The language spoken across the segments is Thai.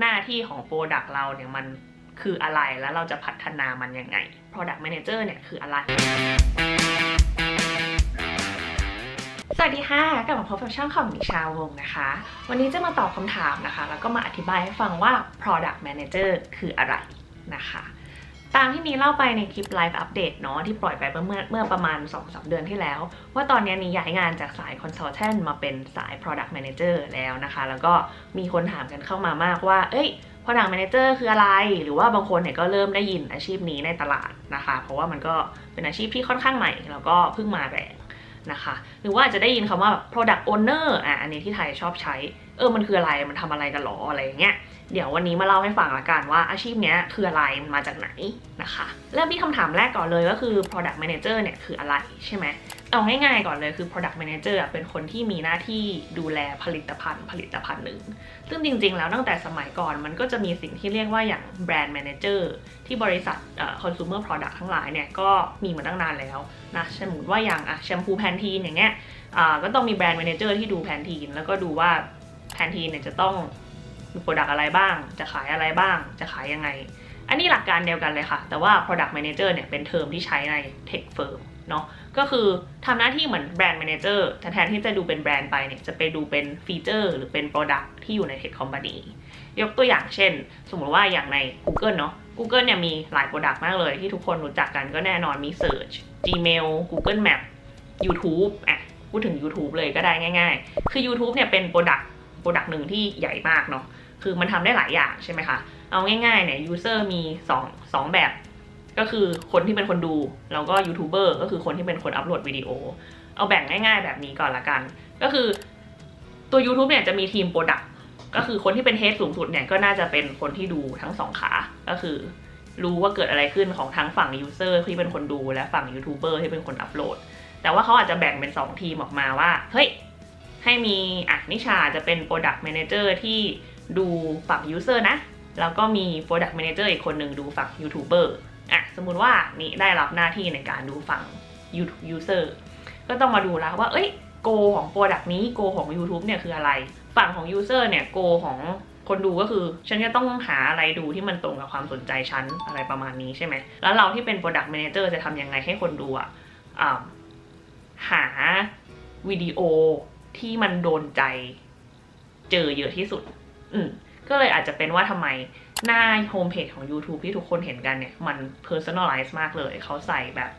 หน้าที่ของ Product เราเนี่ยมันคืออะไรแล้วเราจะพัฒนามันยังไง Product Manager เนี่ยคืออะไร สวัสดีค่ะ กลับมาพบกับช่องของนิชาวงนะคะ วันนี้จะมาตอบคำถามนะคะ แล้วก็มาอธิบายให้ฟังว่า Product Manager คืออะไรนะคะ ตามที่นี้เล่าไปในคลิปไลฟ์อัปเดตเนาะที่ปล่อยไปเมื่อเมื่อประมาณ 2-3 เดือนที่แล้ว ว่าตอนนี้นี้ย้ายงานจากสาย Consultant มาเป็นสาย Product Manager แล้วนะคะ แล้วก็มีคนถามกันเข้ามามากว่า เอ้ย Product Manager คืออะไร หรือว่าบางคนเนี่ยก็เริ่มได้ยินอาชีพนี้ในตลาดนะคะ เพราะว่ามันก็เป็นอาชีพที่ค่อนข้างใหม่ แล้วก็เพิ่งมาแรง นะคะ หรือว่าอาจจะได้ยินคำว่าแบบ product owner อะอันนี้ที่ไทยชอบใช้ เออมันคืออะไรมันทำอะไรกันหรออะไรอย่างเงี้ยเดี๋ยววันนี้มาเล่าให้ฟังละกันว่าอาชีพเนี้ยคืออะไรมันมาจากไหนนะคะเริ่มที่คำถามแรกก่อนเลยก็คือ product manager เนี่ยคืออะไรใช่ไหม เอาง่ายๆก่อนเลยคือ product manager เป็นคนที่มีหน้าที่ดูแลผลิตภัณฑ์ผลิตภัณฑ์หนึ่ง ซึ่งจริงๆ แล้วตั้งแต่สมัยก่อนมันก็จะมีสิ่งที่เรียกว่าอย่าง brand manager ที่บริษัท consumer product ทั้งหลายเนี่ยก็มีมาตั้งนานแล้วนะสมมติว่าอย่างอะแชมพูแพนทีนอย่างเงี้ยก็ต้องมีแบรนด์ manager ที่ดูแพนทีนแล้วก็ดูว่าแพนทีนเนี่ยจะต้องมี product อะไรบ้าง จะขายอะไรบ้าง จะขายยังไง อันนี้หลักการเดียวกันเลยค่ะ แต่ว่า product manager เนี่ยเป็นเทอมที่ใช้ใน tech firm เนาะก็คือทำหน้าที่เหมือนแบรนด์ manager แต่แทนที่จะดูเป็นแบรนด์ไปเนี่ยจะไปดูเป็นฟีเจอร์หรือเป็น product ที่อยู่ใน tech company ยกตัวอย่างเช่น สมมติว่าอย่างใน Google เนาะ Google เนี่ยมีหลาย product มากเลยที่ทุกคนรู้จักกันก็แน่นอนมี Search Gmail Google Map YouTube อะพูดถึง YouTube เลยก็ได้ง่าย ๆ คือ YouTube เนี่ยเป็น product product หนึ่งที่ใหญ่มากเนาะคือมันทำได้หลายอย่างใช่ไหมคะ เอาง่ายๆเนี่ย user มี2 2แบบ ก็คือคนที่เป็นคนดู แล้วก็ยูทูบเบอร์ก็คือคนที่เป็นคนอัปโหลดวิดีโอ เอาแบ่งง่ายๆแบบนี้ก่อนละกัน ก็คือตัว YouTube เนี่ยจะมีทีมโปรดักก็คือคนที่เป็นเฮดสูงสุดเนี่ยก็น่าจะเป็นคนที่ดูทั้งสองขา ก็คือรู้ว่าเกิดอะไรขึ้นของทั้งฝั่งยูเซอร์ที่เป็นคนดูและฝั่งยูทูบเบอร์ที่เป็นคนอัปโหลด แต่ว่าเขาอาจจะแบ่งเป็น 2 ทีมออกมาว่า เฮ้ย ให้มีอะนิชาจะเป็น Product Manager ที่ดูฝั่ง User นะ แล้วก็มี Product Manager อีกคนหนึ่งดูฝั่ง YouTuber อ่ะสมมุติว่านี่ได้รับหน้าที่ในการดูฝั่ง YouTube User ก็ต้องมาดูแล้วว่า เอ้ยโกของ Product นี้โกของ YouTube เนี่ยคืออะไร ฝั่งของ User เนี่ยโกของคนดูก็คือ ฉันจะต้องหาอะไรดูที่มันตรงกับความสนใจฉันอะไรประมาณนี้ใช่ไหม แล้วเราที่เป็น Product Manager จะทำยังไงให้คนดูอะหาวิดีโอที่มันโดนใจเจอเยอะที่สุด อืมก็เลยอาจจะเป็นว่าทำไม หน้าโฮมเพจของ YouTube ที่ทุกคนเห็นกันเนี่ย มัน personalize มากเลย เขาใส่แบบ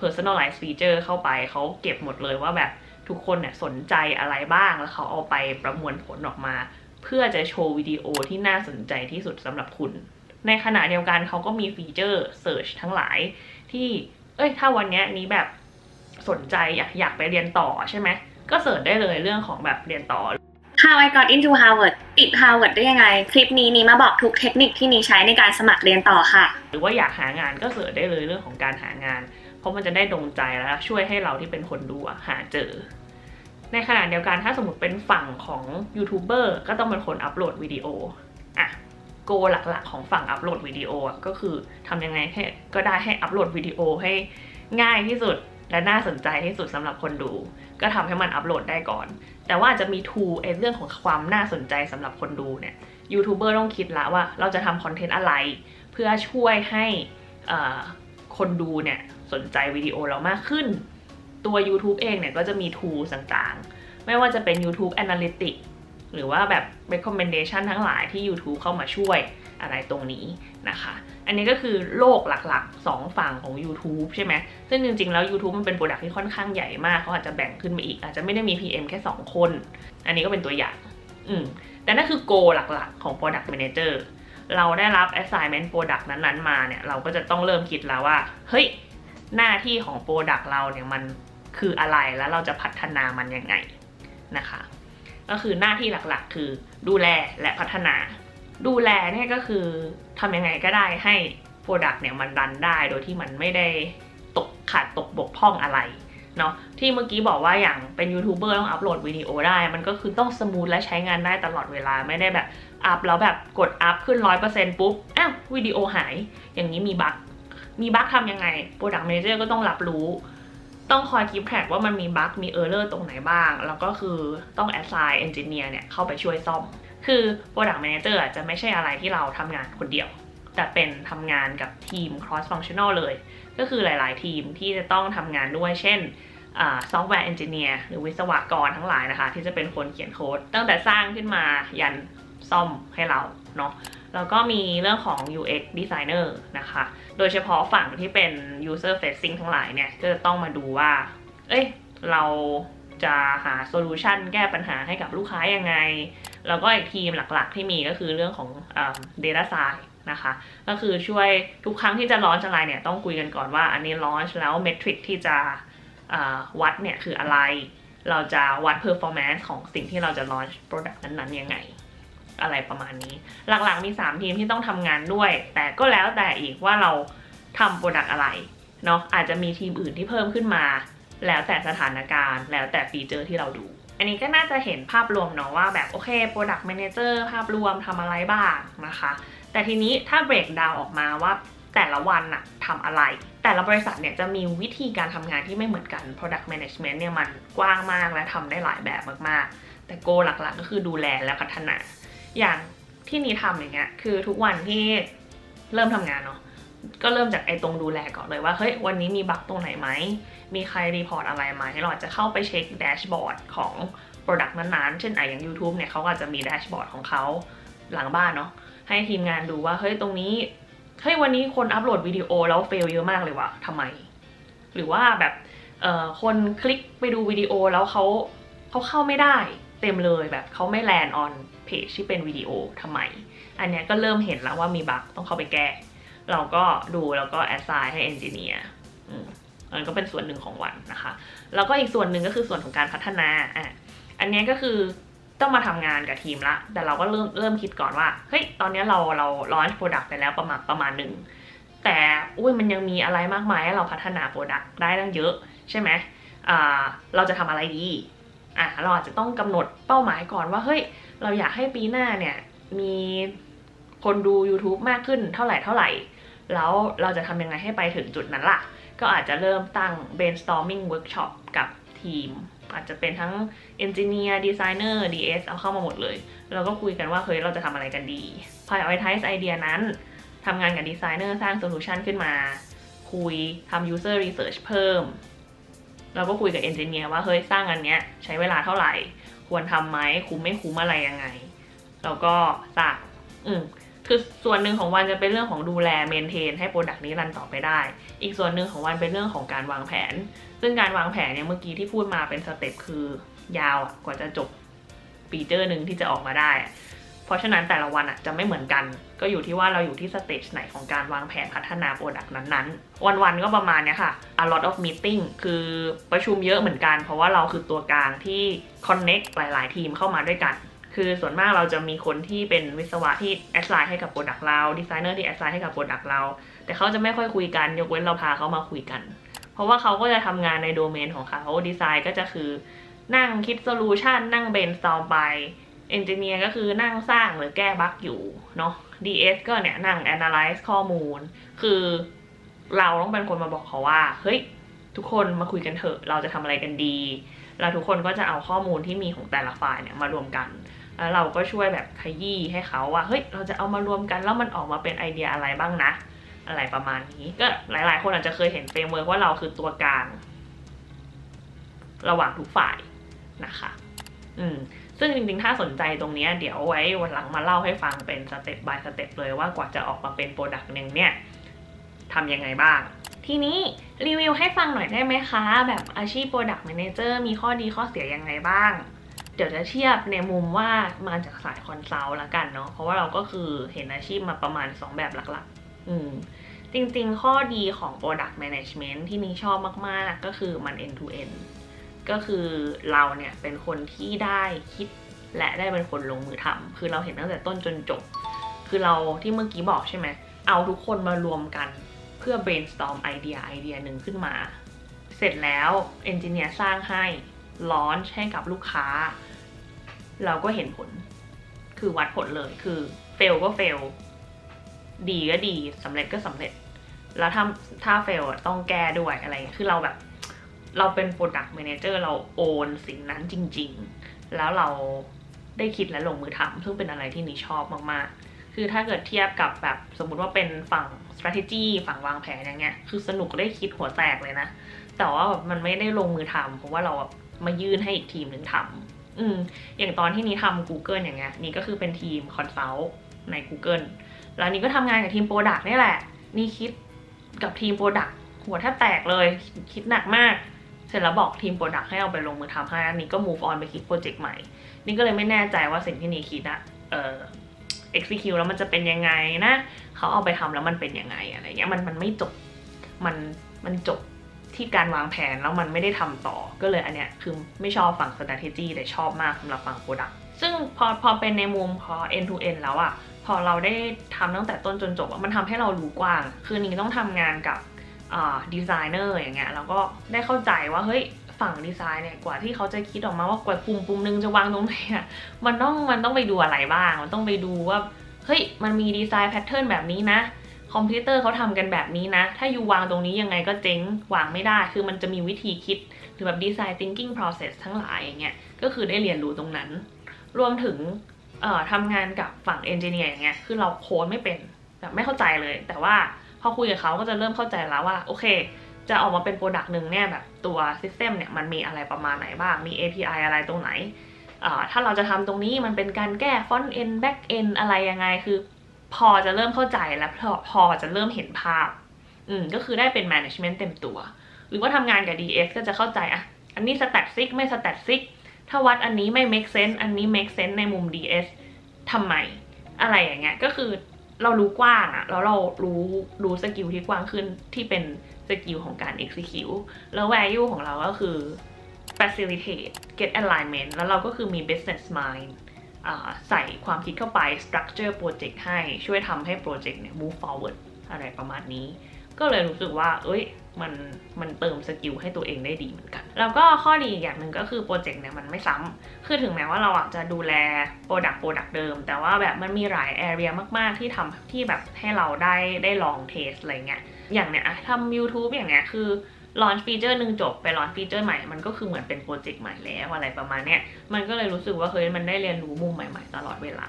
personalize feature เข้าไป เขาเก็บหมดเลยว่าแบบทุกคนเนี่ยสนใจอะไรบ้าง แล้วเขาเอาไปประมวลผลออกมา เพื่อจะโชว์วิดีโอที่น่าสนใจที่สุดสำหรับคุณ ในขณะเดียวกันเขาก็มีฟีเจอร์ search ทั้งหลายที่ เอ้ย ถ้าวันนี้นี้แบบสนใจอยากอยากไปเรียนต่อใช่ไหม ก็เสิร์ชได้เลยเรื่องของแบบเรียนต่อ How I got into Harvard ติด Harvard ได้ยังไง คลิปนี้นี้มาบอกทุกเทคนิคที่นี้ใช้ในการสมัครเรียนต่อค่ะ หรือว่าอยากหางานก็เสิร์ชได้เลยเรื่องของการหางาน เพราะมันจะได้ดงใจแล้วช่วยให้เราที่เป็นคนดูหาเจอ ในขณะเดียวกันถ้าสมมติเป็นฝั่งของยูทูบเบอร์ก็ต้องเป็นคนอัปโหลดวิดีโออะโกหลักๆ ของฝั่งอัปโหลดวิดีโออะก็คือทำยังไงให้ก็ได้ให้อัปโหลดวิดีโอให้ง่ายที่สุดและน่าสนใจที่สุดสำหรับคนดู ก็ทำให้มันอัปโหลดได้ก่อน แต่ว่าจะมีทูไอเรื่องของความน่าสนใจสำหรับคนดูเนี่ยยูทูบเบอร์ต้องคิดละว่าเราจะทำคอนเทนต์อะไร เพื่อช่วยให้คนดูเนี่ยสนใจวิดีโอเรามากขึ้น ตัว YouTube เองเนี่ยก็จะมี tools ต่างๆ ไม่ว่าจะเป็น YouTube Analytics หรือว่าแบบ recommendation ทั้งหลายที่ YouTube เข้ามาช่วย อะไรตรงนี้นะคะ อันนี้ก็คือโลกหลักๆ 2 ฝั่งของ YouTube ใช่ไหม ซึ่งจริงๆ แล้ว YouTube มันเป็นโปรดักที่ค่อนข้างใหญ่มากเขาอาจจะแบ่งขึ้นมาอีก อาจจะไม่ได้มี PM แค่ 2 คน อันนี้ก็เป็นตัวอย่าง อืม แต่นั่นคือ goal หลักๆ ของ product manager เราได้รับ assignment product นั้นๆ มาเนี่ย เราก็จะต้องเริ่มคิดแล้วว่า เฮ้ย หน้าที่ของ product เราเนี่ยมันคืออะไร แล้วเราจะพัฒนามันยังไงนะคะ ก็คือหน้าที่หลักๆ คือดูแลและพัฒนา ดูแลเนี่ยก็คือทำยังไงก็ได้ให้ Product เนี่ยมันรันได้โดยที่มันไม่ได้ตกขาดตกบกพร่องอะไรเนาะที่เมื่อกี้บอกว่าอย่างเป็นยูทูบเบอร์ต้องอัปโหลดวิดีโอได้ มันก็คือต้องสมูทและใช้งานได้ตลอดเวลาไม่ได้แบบอัพแล้วแบบกดอัพขึ้น 100%ปุ๊บอ้าววิดีโอหาย อย่างนี้มีบั๊กมีบั๊กทำยังไง Product Manager ก็ต้องรับรู้ ต้องคอยคีปแทร็กว่ามันมีบั๊กมีเออร์เลอร์ตรงไหนบ้าง แล้วก็คือต้อง assign engineer เนี่ยเข้าไปช่วยซ่อม คือ Product Manager อะจะไม่ใช่อะไรที่เราทำงานคนเดียว แต่เป็นทำงานกับทีม cross functional เลย ก็คือหลาย ๆ ทีมที่จะต้องทำงานด้วย เช่นซอฟต์แวร์เอนจิเนียร์หรือวิศวกรทั้งหลายนะคะ ที่จะเป็นคนเขียนโค้ด ตั้งแต่สร้างขึ้นมายันซ่อมให้เราเนาะแล้วก็มีเรื่องของ UX designer นะคะ โดยเฉพาะฝั่งที่เป็น user facing ทั้งหลายเนี่ย ก็จะต้องมาดูว่า เอ้ย เราจะหาโซลูชันแก้ปัญหาให้กับลูกค้ายังไง แล้วก็อีกทีมหลักๆ ที่มีก็คือเรื่องของเอ่อ data science นะคะ ก็คือช่วยทุกครั้งที่จะ launch อะไรเนี่ยต้องคุยกันก่อนว่าอันนี้ launch แล้ว metric ที่จะวัดเนี่ยคืออะไร เราจะวัด performance ของสิ่งที่เราจะ launch product นั้นๆยังไง อะไรประมาณนี้ หลักๆมี 3 ทีมที่ต้องทำงานด้วย แต่ก็แล้วแต่อีกว่าเราทำโปรดักต์อะไรเนาะอาจจะมีทีมอื่นที่เพิ่มขึ้นมา แล้วแต่สถานการณ์ แล้วแต่ฟีเจอร์ที่เราดู อันนี้ก็น่าจะเห็นภาพรวมเนาะว่าแบบโอเค Product Manager ภาพรวมทำอะไรบ้างนะคะ แต่ทีนี้ถ้า break down ออกมาว่าแต่ละวันอะทำอะไร แต่ละบริษัทเนี่ยจะมีวิธีการทำงานที่ไม่เหมือนกัน Product Management เนี่ยมันกว้างมากและทำได้หลายแบบมากๆ แต่โกหลักๆ ก็คือดูแลและพัฒนา อย่างที่นี้ทำอย่างเงี้ยคือทุกวันที่เริ่มทำงานเนาะก็เริ่มจากไอ้ตรงดูแลก่อนเลยว่าเฮ้ยวันนี้มีบั๊กตรงไหนไหม มีใครรีพอร์ตอะไรไหมเราอาจจะเข้าไปเช็คแดชบอร์ดของ Product นั้นๆ เช่นไออย่าง YouTube เนี่ยเขาก็จะมีแดชบอร์ดของเขาหลังบ้านเนาะให้ทีมงานดูว่าเฮ้ยตรงนี้เฮ้ยวันนี้คนอัปโหลดวิดีโอแล้วเฟลเยอะมากเลยว่ะทำไม หรือว่าแบบเอ่อคนคลิกไปดูวิดีโอแล้วเขาเขาเข้าไม่ได้เต็มเลยแบบเขาไม่แลนออนเพจที่เป็นวิดีโอทำไม อันเนี้ยก็เริ่มเห็นแล้วว่ามีบั๊กต้องเข้าไปแก้ เราก็ดูแล้วก็แอดไซน์ให้เอนจิเนียร์ อันก็เป็นส่วนหนึ่งของวันนะคะ แล้วก็อีกส่วนหนึ่งก็คือส่วนของการพัฒนาอะอันนี้ก็คือต้องมาทำงานกับทีมละ แต่เราก็เริ่มเริ่มคิดก่อนว่า เฮ้ย ตอนนี้เราเรา launch product ไปแล้วประมาณประมาณหนึ่ง แต่อุ้ยมันยังมีอะไรมากมายให้เราพัฒนา product ได้ตั้งเยอะ ใช่ไหมอ่าเราจะทำอะไรดีอะเราอาจจะต้องกำหนดเป้าหมายก่อนว่า เฮ้ย เราอยากให้ปีหน้าเนี่ยมีคนดู YouTube มากขึ้นเท่าไหร่เท่าไหร่ แล้วเราจะทำยังไงให้ไปถึงจุดนั้นล่ะ ก็อาจจะเริ่มตั้ง brainstorming workshop กับทีม อาจจะเป็นทั้ง engineer designer DS เอาเข้ามาหมดเลย เราก็คุยกันว่าเฮ้ยเราจะทำอะไรกันดี prioritize ไอเดียนั้นทำงานกับดีไซเนอร์สร้าง solution ขึ้นมา คุยทำ user research เพิ่ม เราก็คุยกับเอนจิเนียร์ว่าเฮ้ยสร้างอันเนี้ยใช้เวลาเท่าไหร่ ควรทำไหมคุ้มไม่คุ้มอะไรยังไงแล้วก็สั่งอืม คือส่วนหนึ่งของวันจะเป็นเรื่องของดูแลเมนเทนให้โปรดักต์นี้รันต่อไปได้ อีกส่วนหนึ่งของวันเป็นเรื่องของการวางแผน ซึ่งการวางแผนเนี่ยเมื่อกี้ที่พูดมาเป็นสเต็ปคือยาวกว่าจะจบฟีเจอร์หนึ่งที่จะออกมาได้ เพราะฉะนั้นแต่ละวันอะจะไม่เหมือนกัน ก็อยู่ที่ว่าเราอยู่ที่สเตจไหนของการวางแผนพัฒนาโปรดักต์นั้นๆ วันๆก็ประมาณเนี้ยค่ะ a lot of meeting คือประชุมเยอะเหมือนกัน เพราะว่าเราคือตัวกลางที่ connect หลาย ๆ ทีมเข้ามาด้วยกัน คือส่วนมากเราจะมีคนที่เป็นวิศวะที่แอดไลน์ให้กับโปรดักต์เราดีไซเนอร์ที่แอดไลน์ให้กับโปรดักต์เรา แต่เขาจะไม่ค่อยคุยกัน ยกเว้นเราพาเขามาคุยกัน เพราะว่าเขาก็จะทำงานในโดเมนของเขาดีไซน์ก็จะคือนั่งคิดโซลูชันนั่งเบนสตอมไปเอนจิเนียร์ก็คือนั่งสร้างหรือแก้บั๊กอยู่เนาะ DS ก็เนี่ยนั่ง analyze ข้อมูล คือเราต้องเป็นคนมาบอกเขาว่า เฮ้ย ทุกคนมาคุยกันเถอะ เราจะทำอะไรกันดี แล้วทุกคนก็จะเอาข้อมูลที่มีของแต่ละฝ่ายเนี่ยมารวมกัน แล้วเราก็ช่วยแบบขยี้ให้เขาว่าเฮ้ยเราจะเอามารวมกันแล้วมันออกมาเป็นไอเดียอะไรบ้างนะ อะไรประมาณนี้ ก็หลาย ๆ คนอาจจะเคยเห็นเฟรมเวิร์กว่าเราคือตัวกลางระหว่างทุกฝ่ายนะคะ อืมซึ่งจริงๆ ถ้าสนใจตรงนี้เดี๋ยวไว้วันหลังมาเล่าให้ฟังเป็นสเต็ป by สเต็ปเลยว่ากว่าจะออกมาเป็นโปรดักต์หนึ่งเนี่ยทำยังไงบ้าง ทีนี้รีวิวให้ฟังหน่อยได้ไหมคะ แบบอาชีพ Product Manager มีข้อดีข้อเสียยังไงบ้าง เดี๋ยวจะเทียบในมุมว่ามาจากสายคอนซัลท์ละกันเนาะเพราะว่าเราก็คือเห็นอาชีพมาประมาณ 2 แบบหลักๆ อืมจริงๆ ข้อดีของ Product Management ที่นี่ชอบมากๆ ก็คือมัน end to end ก็คือเราเนี่ยเป็นคนที่ได้คิดและได้เป็นคนลงมือทำคือเราเห็นตั้งแต่ต้นจนจบ คือเราที่เมื่อกี้บอกใช่ไหม เอาทุกคนมารวมกันเพื่อ brainstorm ไอเดียไอเดียหนึ่งขึ้นมา เสร็จแล้วเอนจิเนียร์สร้างให้ launch ให้กับลูกค้า เราก็เห็นผล คือวัดผลเลยคือ fail ก็ fail ดีก็ดีสำเร็จก็สำเร็จ แล้วถ้าถ้า fail อะต้องแก้ด้วยอะไรคือเราแบบ เราเป็น Product Manager เราโอนสิ่งนั้นจริง ๆ แล้วเราได้คิดและลงมือทำซึ่งเป็นอะไรที่นี่ชอบมากๆ คือถ้าเกิดเทียบกับแบบสมมุติว่าเป็นฝั่ง strategy ฝั่งวางแผนอย่างเงี้ย คือสนุกได้คิดหัวแตกเลยนะ แต่ว่ามันไม่ได้ลงมือทำเพราะว่าเรามายื่นให้อีกทีมหนึ่งทำ อืมอย่างตอนที่นี้ทำ Google อย่างเงี้ยนี่ก็คือเป็นทีมคอนซัลท์ใน Google แล้วนี่ก็ทำงานกับทีมโปรดักต์นี่แหละ นี่คิดกับทีมโปรดักต์หัวแทบแตกเลยคิดหนักมาก เสร็จแล้วบอกทีมโปรดักต์ให้เอาไปลงมือทำให้นนี้ก็ move on ไปคิดโปรเจกต์ใหม่ นี่ก็เลยไม่แน่ใจว่าสิ่งที่นี่คิดอะเอ่อ execute แล้วมันจะเป็นยังไงนะ เขาเอาไปทำแล้วมันเป็นยังไงอะไรเงี้ยมันมันไม่จบมันมันจบ ที่การวางแผนแล้วมันไม่ได้ทำต่อ ก็เลยอันเนี้ยคือไม่ชอบฝั่ง strategy แต่ชอบมากสำหรับฝั่ง product ซึ่งพอพอเป็นในมุมพอ end to end แล้วอะพอเราได้ทำตั้งแต่ต้นจนจบมันทำให้เรารู้กว้าง คือนี่ต้องทำงานกับดีไซเนอร์อย่างเงี้ยแล้วก็ได้เข้าใจว่าเฮ้ยฝั่งดีไซน์เนี่ยกว่าที่เขาจะคิดออกมาว่ากว่าปุ่มปุ่มนึงจะวางตรงไหนอะมันต้องมันต้องไปดูอะไรบ้าง มันต้องไปดูว่าเฮ้ยมันมีดีไซน์แพทเทิร์นแบบนี้นะ คอมพิวเตอร์เขาทำกันแบบนี้นะ ถ้าอยู่วางตรงนี้ยังไงก็เจ๊งวางไม่ได้ คือมันจะมีวิธีคิดหรือแบบดีไซน์ thinking process ทั้งหลายอย่างเงี้ย ก็คือได้เรียนรู้ตรงนั้น รวมถึงเอ่อทำงานกับฝั่งเอนจิเนียร์อย่างเงี้ย คือเราโค้ดไม่เป็นแบบไม่เข้าใจเลย แต่ว่าพอคุยกับเขาก็จะเริ่มเข้าใจแล้วว่า โอเค จะออกมาเป็นโปรดักต์หนึ่งเนี่ยแบบตัว system เนี่ยมันมีอะไรประมาณไหนบ้าง มี API อะไรตรงไหนเอ่อถ้าเราจะทำตรงนี้มันเป็นการแก้ front end back end อะไรยังไง คือ พอจะเริ่มเข้าใจและพอพอจะเริ่มเห็นภาพ อืมก็คือได้เป็น management เต็มตัว หรือว่าทำงานกับ DS ก็จะเข้าใจอะ อันนี้ static ไม่ static ถ้าวัดอันนี้ไม่ make sense อันนี้ make sense ในมุม DS ทำไม อะไรอย่างเงี้ย ก็คือเรารู้กว้างอะแล้วเรารู้รู้สกิลที่กว้างขึ้นที่เป็นสกิลของการ execute แล้ว value ของเราก็คือ facilitate get alignment แล้วเราก็คือมี business mind ใส่ความคิดเข้าไป structure project ให้ช่วยทำให้โปรเจกต์เนี่ย move forward อะไรประมาณนี้ ก็เลยรู้สึกว่า เอ้ยมันมันเติมสกิลให้ตัวเองได้ดีเหมือนกัน แล้วก็ข้อดีอีกอย่างหนึ่งก็คือโปรเจกต์เนี่ยมันไม่ซ้ำคือถึงแม้ว่าเราอะจะดูแลโปรดักต์โปรดักต์เดิม แต่ว่าแบบมันมีหลายแอเรียมาก ๆ ที่ทำที่แบบให้เราได้ได้ลองเทสอะไรเงี้ย อย่างเนี้ยทำ YouTube อย่างเนี้ยคือ ลอนฟีเจอร์หนึ่งจบไปลอนฟีเจอร์ใหม่มันก็คือเหมือนเป็นโปรเจกต์ใหม่แล้วอะไรประมาณเนี้ยมันก็เลยรู้สึกว่าเฮ้ยมันได้เรียนรู้มุมใหม่ๆ ตลอดเวลา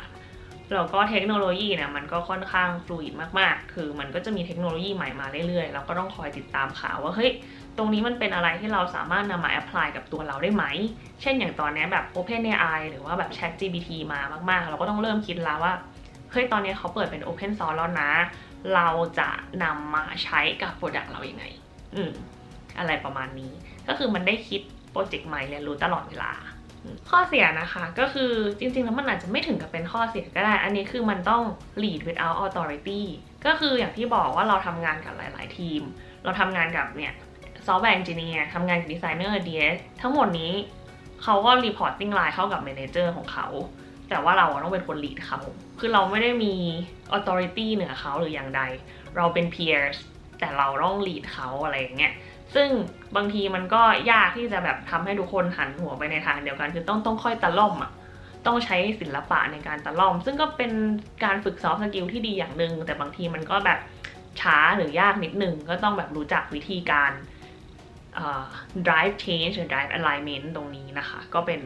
แล้วก็เทคโนโลยีเนี่ยมันก็ค่อนข้างฟลูอิดมากๆ คือมันก็จะมีเทคโนโลยีใหม่มาเรื่อยๆ เราก็ต้องคอยติดตามข่าวว่าเฮ้ย ตรงนี้มันเป็นอะไรที่เราสามารถนำมาแอพพลายกับตัวเราได้ไหม เช่นอย่างตอนนี้แบบ OpenAI หรือว่าแบบ ChatGPT มามากๆ เราก็ต้องเริ่มคิดแล้วว่า เฮ้ย ตอนนี้เขาเปิดเป็น Open Source แล้วนะ เราจะนำมาใช้กับโปรดักต์เราอยัางไง อืม อะไรประมาณนี้ ก็คือมันได้คิดโปรเจกต์ใหม่เรียนรู้ตลอดเวลา ข้อเสียนะคะก็คือจริงๆแล้วมันอาจจะไม่ถึงกับเป็นข้อเสียก็ได้ อันนี้คือมันต้อง lead without authority ก็คืออย่างที่บอกว่าเราทำงานกับหลาย ๆ ทีม เราทำงานกับเนี่ย software engineer ทำงานกับ designer DS ทั้งหมดนี้เขาก็ reporting line เข้ากับ manager ของเขา แต่ว่าเราต้องเป็นคน lead เขา คือเราไม่ได้มี authority เหนือเขาหรืออย่างใด เราเป็น peers แต่เราต้อง lead เขาอะไรอย่างเงี้ยซึ่งบางทีมันก็ยากที่จะแบบทำให้ทุกคนหันหัวไปในทางเดียวกัน คือต้องต้องค่อยตะล่อมอะต้องใช้ศิลปะในการตะล่อม ซึ่งก็เป็นการฝึกซ้อมสกิลที่ดีอย่างหนึ่งแต่บางทีมันก็แบบช้าหรือยากนิดหนึ่งก็ต้องแบบรู้จักวิธีการ drive change หรือ drive alignment ตรงนี้นะคะ ก็เป็น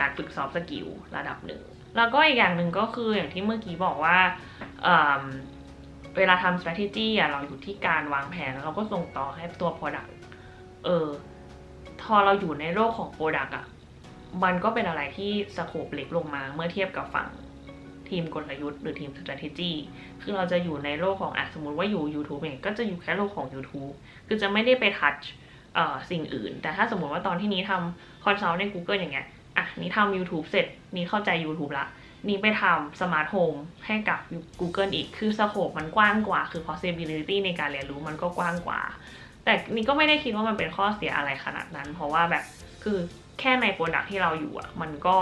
การฝึกซ้อมสกิลระดับหนึ่ง แล้วก็อีกอย่างหนึ่งก็คืออย่างที่เมื่อกี้บอกว่า เวลาทำ strategy อะเราอยู่ที่การวางแผนแล้วเราก็ส่งต่อให้ตัว product เออพอเราอยู่ในโลกของโปรดักอะมันก็เป็นอะไรที่สโคปเล็กลงมาเมื่อเทียบกับฝั่งทีมกลยุทธ์หรือทีม strategy คือเราจะอยู่ในโลกของอะสมมติว่าอยู่ YouTube เองก็จะอยู่แค่โลกของ YouTube คือจะไม่ได้ไปทัชสิ่งอื่น แต่ถ้าสมมติว่าตอนที่นี้ทำคอนซัลท์ใน Google อย่างเงี้ยอะนี่ทำ YouTube เสร็จนี่เข้าใจ YouTube ละ นี่ไปทำ Smart Home ให้กับ Google อีก คือสโคปมันกว้างกว่า คือ possibility ในการเรียนรู้มันก็กว้างกว่า แต่นี่ก็ไม่ได้คิดว่ามันเป็นข้อเสียอะไรขนาดนั้น เพราะว่าแบบคือแค่ในโปรดักที่เราอยู่อะ มันก็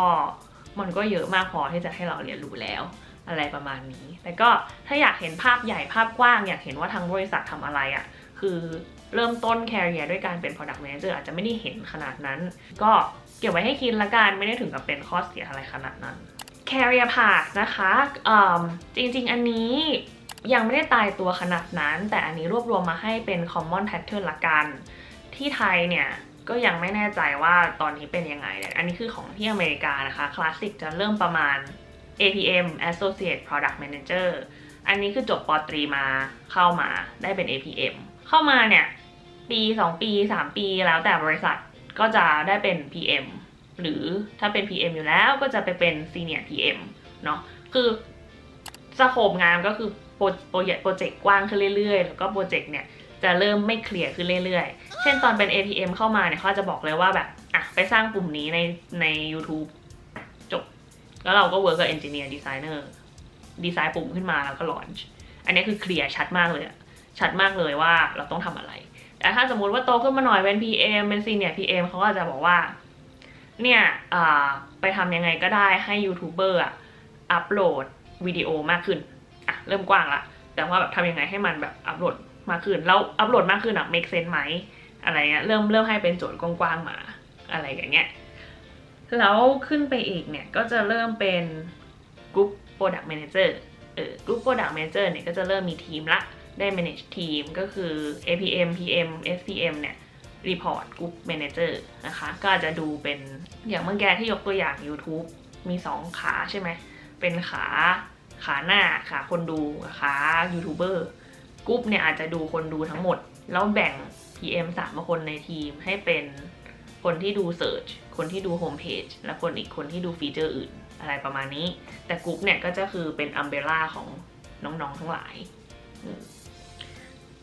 มันก็เยอะมากพอที่จะให้เราเรียนรู้แล้วอะไรประมาณนี้ แต่ก็ถ้าอยากเห็นภาพใหญ่ภาพกว้าง อยากเห็นว่าทางบริษัททำอะไรอะ คือเริ่มต้นแคริเอร์ด้วยการเป็น product manager อาจจะไม่ได้เห็นขนาดนั้น ก็เก็บไว้ให้คิดละกัน ไม่ได้ถึงกับเป็นข้อเสียอะไรขนาดนั้น career path นะคะจริงๆ อันนี้ยังไม่ได้ตายตัวขนาดนั้น แต่อันนี้รวบรวมมาให้เป็น common pattern ละกัน ที่ไทยเนี่ยก็ยังไม่แน่ใจว่าตอนนี้เป็นยังไงเนี่ยอันนี้คือของที่อเมริกานะคะ คลาสสิกจะเริ่มประมาณ APM Associate Product Manager อันนี้คือจบปตรีมาเข้ามาได้เป็น APM เข้ามาเนี่ยปี 2 ปี 3 ปีแล้วแต่บริษัทก็จะได้เป็น PM หรือถ้าเป็น PM อยู่แล้วก็จะไปเป็น Senior PM เนาะคือสโคปงานก็คือโปรโปรเจกต์กว้างขึ้นเรื่อยๆ แล้วก็โปรเจกต์เนี่ยจะเริ่มไม่เคลียร์ขึ้นเรื่อยๆ เช่นตอนเป็น APM เข้ามาเนี่ยเขาจะบอกเลยว่าแบบอะไปสร้างกลุ่มนี้ในใน YouTube จบ แล้วเราก็เวิร์กกับ Engineer Designer ดีไซน์ปุ่มขึ้นมาแล้วก็ลอนช์อันนี้คือเคลียร์ชัดมากเลยอะชัดมากเลยว่าเราต้องทำอะไร แต่ถ้าสมมุติว่าโตขึ้นมาหน่อยเป็น PM เป็น Senior PM เขาก็จะบอกว่า เนี่ยไปทำยังไงก็ได้ให้ยูทูบเบอร์อัปโหลดวิดีโอมากขึ้นอะเริ่มกว้างละแต่ว่าแบบทำยังไงให้มันแบบอัปโหลดมากขึ้น แล้วอัปโหลดมากขึ้นอะ make sense ไหมอะไรเงี้ยเริ่มเริ่มให้เป็นโจทย์กว้างๆมาอะไรอย่างเงี้ยแล้วขึ้นไปอีกเนี่ยก็จะเริ่มเป็น Group Product Manager เออ Group Product Manager เนี่ยก็จะเริ่มมีทีมละได้ manage ทีมก็คือ APM PM SCM เนี่ย Report Group Manager นะคะ ก็อาจจะดูเป็นอย่างเมื่อกี้ที่ยกตัวอย่าง YouTube มี 2 ขาใช่ไหม เป็นขาขาหน้าขาคนดูขายูทูบเบอร์กรุ๊ปเนี่ยอาจจะดูคนดูทั้งหมด แล้วแบ่ง PM 3 คนในทีมให้เป็นคนที่ดู Search คนที่ดู Homepage และคนอีกคนที่ดูฟีเจอร์อื่นอะไรประมาณนี้ แต่กรุ๊ปเนี่ยก็จะคือเป็นอัมเบร่าของน้องๆทั้งหลาย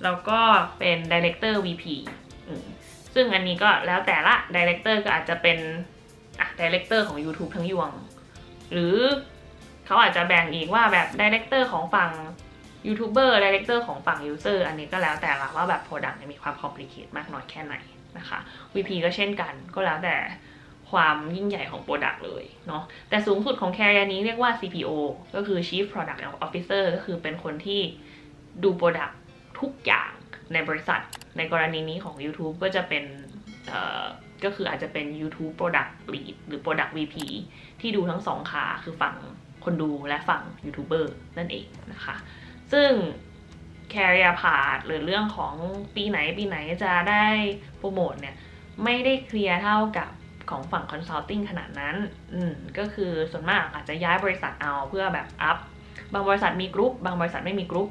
แล้วก็เป็น Director VP อืม ซึ่งอันนี้ก็แล้วแต่ละ Director ก็อาจจะเป็นอะ Director ของ YouTube ทั้งยวง หรือเขาอาจจะแบ่งอีกว่าแบบดีเลกเตอร์ของฝั่งยูทูบเบอร์ดีเลกเตอร์ของฝั่งยูเซอร์อันนี้ก็แล้วแต่ละว่าแบบโปรดักต์มีความคอมพลีเคทมากน้อยแค่ไหนนะคะ VP ก็เช่นกันก็แล้วแต่ความยิ่งใหญ่ของโปรดักต์เลยเนาะแต่สูงสุดของแคริเอร์นี้เรียกว่า CPO ก็คือ Chief Product Officer ก็คือเป็นคนที่ดูโปรดักต์ทุกอย่าง ในบริษัท ในกรณีนี้ของ YouTube ก็จะเป็นก็คืออาจจะเป็น YouTube Product Lead หรือ Product VP ที่ดูทั้งสองขาคือฝั่งคนดูและฝั่งยูทูบเบอร์นั่นเองนะคะ ซึ่ง Career Path หรือเรื่องของปีไหนปีไหนจะได้โปรโมทเนี่ย ไม่ได้เคลียร์เท่ากับของฝั่ง Consulting ขนาดนั้น อืม ก็คือส่วนมากอาจจะย้ายบริษัทเอาเพื่อแบบอัพ บางบริษัทมีกรุ๊ป บางบริษัทไม่มีกรุ๊ป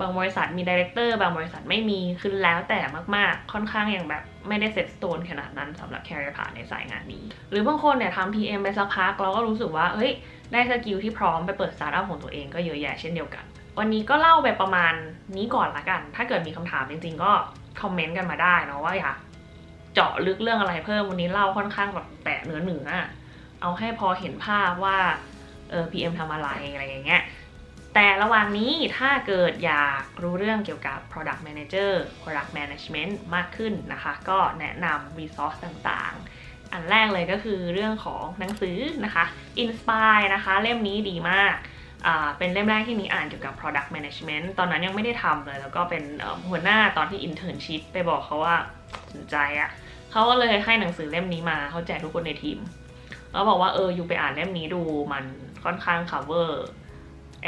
บางบริษัทมีดีเลกเตอร์บางบริษัทไม่มีคือแล้วแต่มากๆ ค่อนข้างอย่างแบบไม่ได้เซ็ตสโตนขนาดนั้นสำหรับ career path ในสายงานนี้ หรือบางคนเนี่ยทำ PM ไปสักพักเราก็รู้สึกว่าเฮ้ยได้สกิลที่พร้อมไปเปิดสตาร์ทอัพของตัวเองก็เยอะแยะเช่นเดียวกัน วันนี้ก็เล่าไปประมาณนี้ก่อนละกัน ถ้าเกิดมีคำถามจริงๆ ก็คอมเมนต์กันมาได้เนาะว่าอยากเจาะลึกเรื่องอะไรเพิ่มวันนี้เล่าค่อนข้างแบบแตะเนื้อเนื้อๆอะเอาให้พอเห็นภาพว่าเออ PM ทำอะไรอะไรอย่างเงี้ย แต่ระหว่างนี้ถ้าเกิดอยากรู้เรื่องเกี่ยวกับ product manager product management มากขึ้นนะคะ ก็แนะนำ resource ต่างๆ อันแรกเลยก็คือเรื่องของหนังสือนะคะ Inspire นะคะเล่มนี้ดีมากเป็นเล่มแรกที่นี้อ่านเกี่ยวกับ product management ตอนนั้นยังไม่ได้ทำเลย แล้วก็เป็นหัวหน้าตอนที่ internship ไปบอกเขาว่าสนใจอะ่ะเขาก็เลยให้หนังสือเล่มนี้มาเขาแจกทุกคนในทีม แล้วบอกว่าเอออยู่ไปอ่านเล่มนี้ดูมันค่อนข้าง cover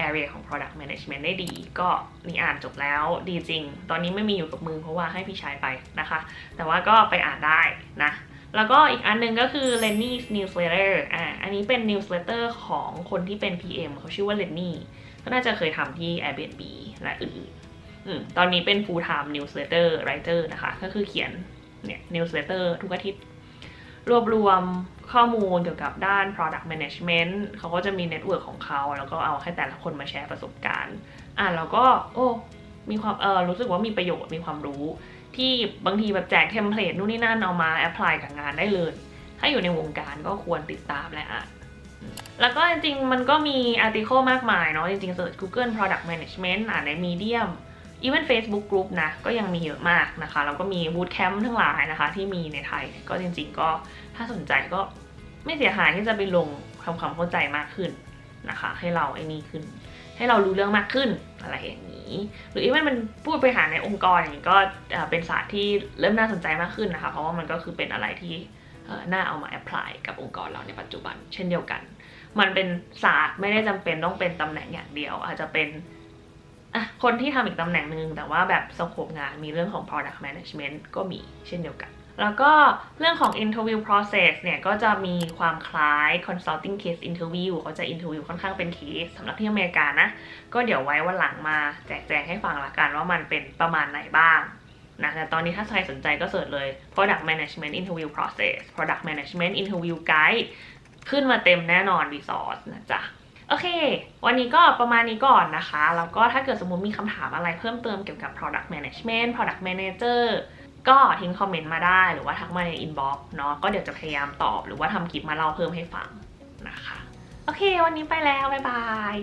area ของ product management ได้ดี ก็นี่อ่านจบแล้วดีจริง ตอนนี้ไม่มีอยู่กับมือเพราะว่าให้พี่ชายไปนะคะ แต่ว่าก็ไปอ่านได้นะ แล้วก็อีกอันหนึงก็คือ Lenny's newsletter อ่าอันนี้เป็น newsletter ของคนที่เป็น PM เขาชื่อว่า Lenny ก็น่าจะเคยทำที่ Airbnb และอื่นๆตอนนี้เป็น full time newsletter writer นะคะ ก็คือเขียนเนี่ย newsletter ทุกอาทิตย์ รวบรวมข้อมูลเกี่ยวกับด้าน product management เขาก็จะมีเน็ตเวิร์กของเขา แล้วก็เอาให้แต่ละคนมาแชร์ประสบการณ์ อ่านแล้วก็ โอ้มีความเออรู้สึกว่ามีประโยชน์มีความรู้ ที่บางทีแบบแจกเทมเพลตนู่นนี่นั่นเอามาแอพพลายกับงานได้เลย ถ้าอยู่ในวงการก็ควรติดตามและอ่านแล้วก็จริงๆ มันก็มีอาร์ติเคิลมากมายเนาะจริงๆ search Google Product Management อ่านใน Medium even Facebook Group นะก็ยังมีเยอะมากนะคะแล้วก็มี Bootcamp ทั้งหลายนะคะ ที่มีในไทยก็จริง ๆ ก็ถ้าสนใจก็ไม่เสียหายที่จะไปลงทำความเข้าใจมากขึ้นนะคะ ให้เราไอ้นี่ขึ้น ให้เรารู้เรื่องมากขึ้นอะไรอย่างนี้ หรืออีเวนมันพูดไปหาในองค์กรอย่างนี้ก็เป็นศาสตร์ที่เริ่มน่าสนใจมากขึ้นนะคะ เพราะว่ามันก็คือเป็นอะไรที่น่าเอามาแอพพลายกับองค์กรเราในปัจจุบัน เช่นเดียวกัน มันเป็นศาสตร์ไม่ได้จำเป็นต้องเป็นตำแหน่งอย่างเดียว อาจจะเป็น อะคนที่ทำอีกตำแหน่งหนึ่งแต่ว่าแบบสโคปงานมีเรื่องของ product management ก็มีเช่นเดียวกัน แล้วก็เรื่องของ interview process เนี่ย ก็จะมีความคล้าย consulting case interview เขาจะ interview ค่อนข้างเป็น case สำหรับที่อเมริกานะ ก็เดี๋ยวไว้วันหลังมาแจกแจงให้ฟังละกันว่ามันเป็นประมาณไหนบ้างนะแต่ตอนนี้ถ้าใครสนใจก็เสิร์ชเลย product management interview process product management interview guide ขึ้นมาเต็มแน่นอน resource นะจ๊ะ โอเค วันนี้ก็ประมาณนี้ก่อนนะคะ แล้วก็ถ้าเกิดสมมติมีคำถามอะไรเพิ่มเติมเกี่ยวกับ product management product manager ก็ทิ้งคอมเมนต์มาได้หรือว่าทักมาใน inbox เนาะก็เดี๋ยวจะพยายามตอบหรือว่าทำคลิปมาเล่าเพิ่มให้ฟังนะคะ โอเค วันนี้ไปแล้ว บ๊ายบาย